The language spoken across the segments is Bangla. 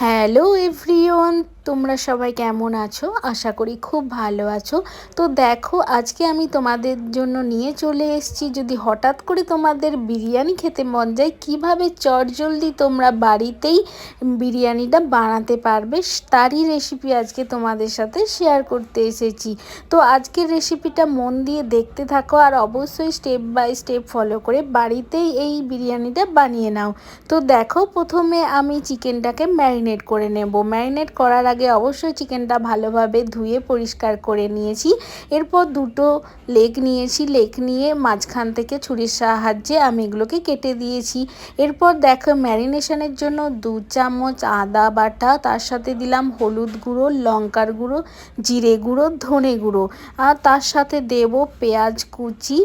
হ্যালো এভরিওয়ান তোমরা সবাই কেমন আছো? আশা করি খুব ভালো আছো। তো দেখো, আজকে আমি তোমাদের জন্য নিয়ে চলে এসেছি। যদি হঠাৎ করে তোমাদের বিরিয়ানি খেতে মন যায়, কীভাবে চটজলদি তোমরা বাড়িতেই বিরিয়ানিটা বানাতে পারবে, তারই রেসিপি আজকে তোমাদের সাথে শেয়ার করতে এসেছি। তো আজকের রেসিপিটা মন দিয়ে দেখতে থাকো আর অবশ্যই স্টেপ বাই স্টেপ ফলো করে বাড়িতেই এই বিরিয়ানিটা বানিয়ে নাও। তো দেখো, প্রথমে আমি চিকেনটাকে ম্যারিনেট করে নেব। ম্যারিনেট করার আগে অবশ্যই চিকেনটা ভালোভাবে ধুয়ে পরিষ্কার করে নিয়েছি। এরপর দুটো লেগ নিয়েছি। লেগ নিয়ে মাঝখান থেকে ছুরির সাহায্যে আমি এগুলোকে কেটে দিয়েছি। এরপর দেখো, ম্যারিনেশনের জন্য দু চামচ আদা বাটা, তার সাথে দিলাম হলুদ গুঁড়ো, লঙ্কার গুঁড়ো, জিরে গুঁড়ো, ধনে গুঁড়ো। আর তার সাথে দেব পেঁয়াজ কুচি।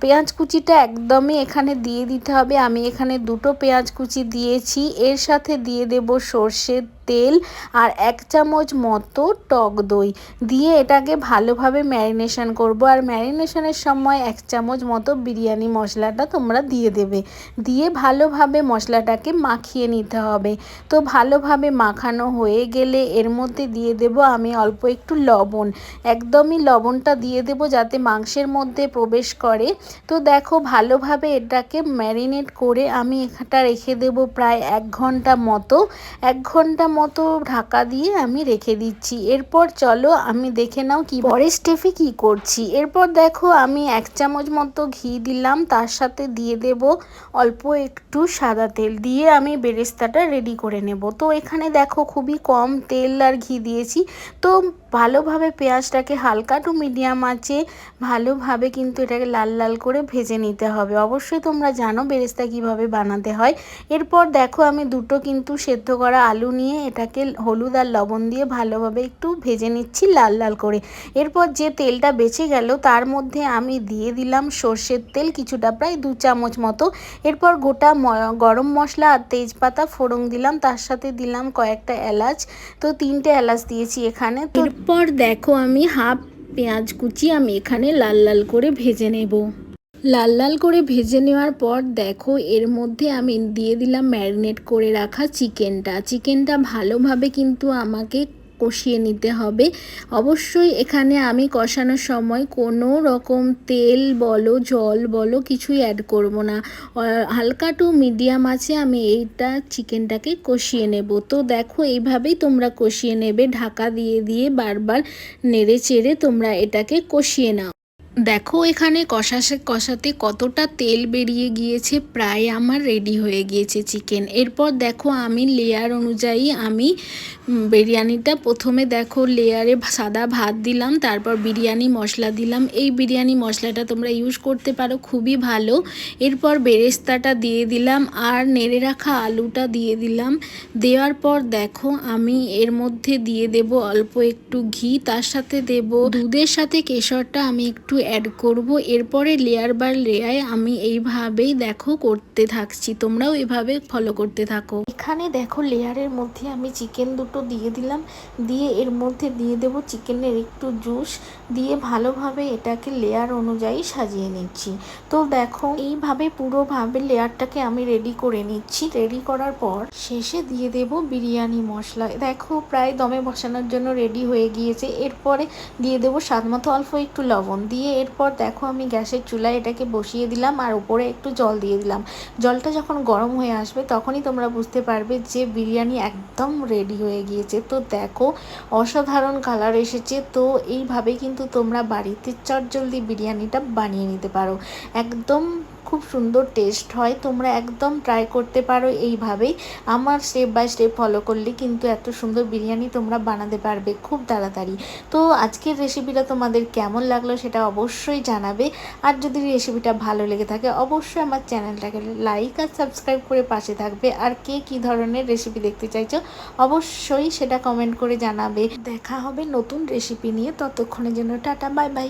পেঁয়াজ কুচিটা একদমই এখানে দিয়ে দিতে হবে। আমি এখানে দুটো পেঁয়াজ কুচি দিয়েছি। এর সাথে দিয়ে দেব সর্ষের তেল আর এক চামচ মতো টক দই। দিয়ে এটাকে ভালোভাবে ম্যারিনেশন করব। আর ম্যারিনেশনের সময় এক চামচ মতো বিরিয়ানি মশলাটা তোমরা দিয়ে দেবে। দিয়ে ভালোভাবে মশলাটাকে মাখিয়ে নিতে হবে। তো ভালোভাবে মাখানো হয়ে গেলে এর মধ্যে দিয়ে দেব আমি অল্প একটু লবণ। একদমই লবণটা দিয়ে দেব যাতে মাংসের মধ্যে প্রবেশ করে। তো দেখো ভালোভাবে এটাকে ম্যারিনেট করে আমি এটা রেখে দেব প্রায় এক ঘণ্টা মতো। এক ঘণ্টা মতো ঢাকা দিয়ে আমি রেখে দিচ্ছি। এরপর চলো আমি দেখে নাও কি পরের স্টেপে কি করছি। এরপর দেখো আমি এক চামচ মতো ঘি দিলাম, তার সাথে দিয়ে দেব অল্প একটু সাদা তেল দিয়ে আমি বেরেস্তাটা রেডি করে নেব। তো এখানে দেখো খুবই কম তেল আর ঘি দিয়েছি। তো ভালোভাবে পেঁয়াজটাকে হালকা টু মিডিয়াম আছে ভালোভাবে কিন্তু এটাকে লাল লাল করে ভেজে নিতে হবে। অবশ্যই তোমরা জানো বেরেস্তা কীভাবে বানাতে হয়। এরপর দেখো আমি দুটো কিন্তু সেদ্ধ করা আলু নিয়ে এটাকে হলুদ আর লবণ দিয়ে ভালোভাবে একটু ভেজে নিচ্ছি লাল লাল করে। এরপর যে তেলটা বেঁচে গেল, তার মধ্যে আমি দিয়ে দিলাম সর্ষের তেল কিছুটা, প্রায় দু চামচ মতো। এরপর গোটা গরম মশলা আর তেজপাতা ফোড়ন দিলাম, তার সাথে দিলাম কয়েকটা এলাচ। তো তিনটে এলাচ দিয়েছি এখানে। এরপর দেখো আমি হাফ পেঁয়াজ কুচি আমি এখানে লাল লাল করে ভেজে নেব। লাল লাল করে ভেজে নেওয়ার পর দেখো এর মধ্যে আমি দিয়ে দিলাম ম্যারিনেট করে রাখা চিকেনটা। চিকেনটা ভালোভাবে কিন্তু আমাকে কষিয়ে নিতে হবে। অবশ্যই এখানে আমি কষানোর সময় কোনো রকম তেল বলো, জল বলো কিছুই অ্যাড করব না। হালকা টু মিডিয়াম আছে, আমি এইটা চিকেনটাকে কষিয়ে নেব। তো দেখো এইভাবেই তোমরা কষিয়ে নেবে, ঢাকা দিয়ে দিয়ে বারবার নেড়ে চেড়ে তোমরা এটাকে কষিয়ে নাও। দেখো এখানে কষাশে কষাতে কতটা তেল বেরিয়ে গিয়েছে, প্রায় আমার রেডি হয়ে গিয়েছে চিকেন এরপর দেখো আমি লেয়ার অনুযায়ী আমি বিরিয়ানিটা প্রথমে দেখো লেয়ারে সাদা ভাত দিলাম, তারপর বিরিয়ানি মশলা দিলাম। এই বিরিয়ানি মশলাটা তোমরা ইউজ করতে পারো, খুবই ভালো। এরপর বেরেস্তাটা দিয়ে দিলাম আর নেড়ে রাখা আলুটা দিয়ে দিলাম। দেওয়ার পর দেখো আমি এর মধ্যে দিয়ে দেব অল্প একটু ঘি, তার সাথে দেব দুধের সাথে কেশরটা আমি একটু অ্যাড করব। এরপরে লেয়ার বাই লেয়ার আমি এইভাবেই দেখো করতে থাকছি। তোমরাও এভাবে ফলো করতে থাকো। এখানে দেখো লেয়ারের মধ্যে আমি চিকেন দুটো দিয়ে দিলাম। দিয়ে এর মধ্যে দিয়ে দেব চিকেনের একটু জুস দিয়ে ভালোভাবে এটাকে লেয়ার অনুযায়ী সাজিয়ে নিচ্ছি। তো দেখো, এইভাবে পুরোভাবে লেয়ারটাকে আমি রেডি করে নিচ্ছি। রেডি করার পর শেষে দিয়ে দেব বিরিয়ানি মশলা। দেখো, প্রায় দমে বসানোর জন্য রেডি হয়ে গিয়েছে। এরপরে দিয়ে দেবো স্বাদ মতো অল্প একটু লবণ। দিয়ে এরপর দেখো আমি গ্যাসের চুলায় এটাকে বসিয়ে দিলাম আর উপরে একটু জল দিয়ে দিলাম। জলটা যখন গরম হয়ে আসবে তখনই তোমরা বুঝতে পারবে যে বিরিয়ানি একদম রেডি হয়ে গিয়েছে। তো দেখো, অসাধারণ কালার এসেছে। তো এইভাবে কিন্তু তোমরা বাড়িতে চটজলদি বিরিয়ানিটা বানিয়ে নিতে পারো। একদম খুব সুন্দর টেস্ট হয়, তোমরা একদম ট্রাই করতে পারো এইভাবেই। আমার স্টেপ বাই স্টেপ ফলো করলে কিন্তু এত সুন্দর বিরিয়ানি তোমরা বানাতে পারবে খুব তাড়াতাড়ি। তো আজকের রেসিপিটা তোমাদের কেমন লাগল সেটা অবশ্যই জানাবে। আর যদি রেসিপিটা ভালো লেগে থাকে, অবশ্যই আমার চ্যানেলটাকে লাইক আর সাবস্ক্রাইব করে পাশে থাকবে। আর কে কী ধরনের রেসিপি দেখতে চাইছো, অবশ্যই সেটা কমেন্ট করে জানাবে। দেখা হবে নতুন রেসিপি নিয়ে, ততক্ষণের জন্য টাটা বাই বাই